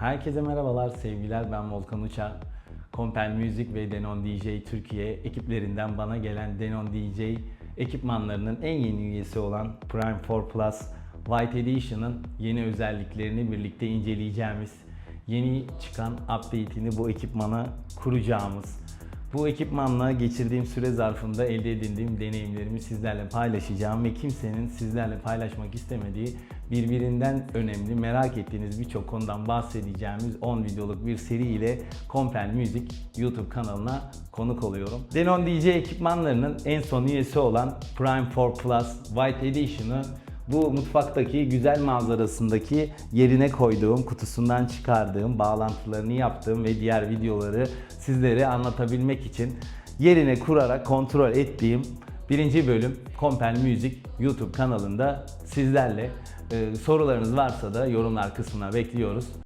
Herkese merhabalar, sevgiler. Ben Volkan Uçar. Compel Music ve Denon DJ Türkiye ekiplerinden bana gelen Denon DJ ekipmanlarının en yeni üyesi olan Prime 4 Plus White Edition'ın yeni özelliklerini birlikte inceleyeceğimiz, yeni çıkan update'ini bu ekipmana kuracağımız, bu ekipmanla geçirdiğim süre zarfında elde edindiğim deneyimlerimi sizlerle paylaşacağım ve kimsenin sizlerle paylaşmak istemediği birbirinden önemli merak ettiğiniz birçok konudan bahsedeceğimiz 10 videoluk bir seri ile Compel Music YouTube kanalına konuk oluyorum. Denon DJ ekipmanlarının en son üyesi olan Prime 4 Plus White Edition'ı bu mutfaktaki güzel manzarasındaki yerine koyduğum, kutusundan çıkardığım, bağlantılarını yaptığım ve diğer videoları sizlere anlatabilmek için yerine kurarak kontrol ettiğim birinci bölüm Compel Music YouTube kanalında sizlerle. Ee, sorularınız varsa da yorumlar kısmına bekliyoruz.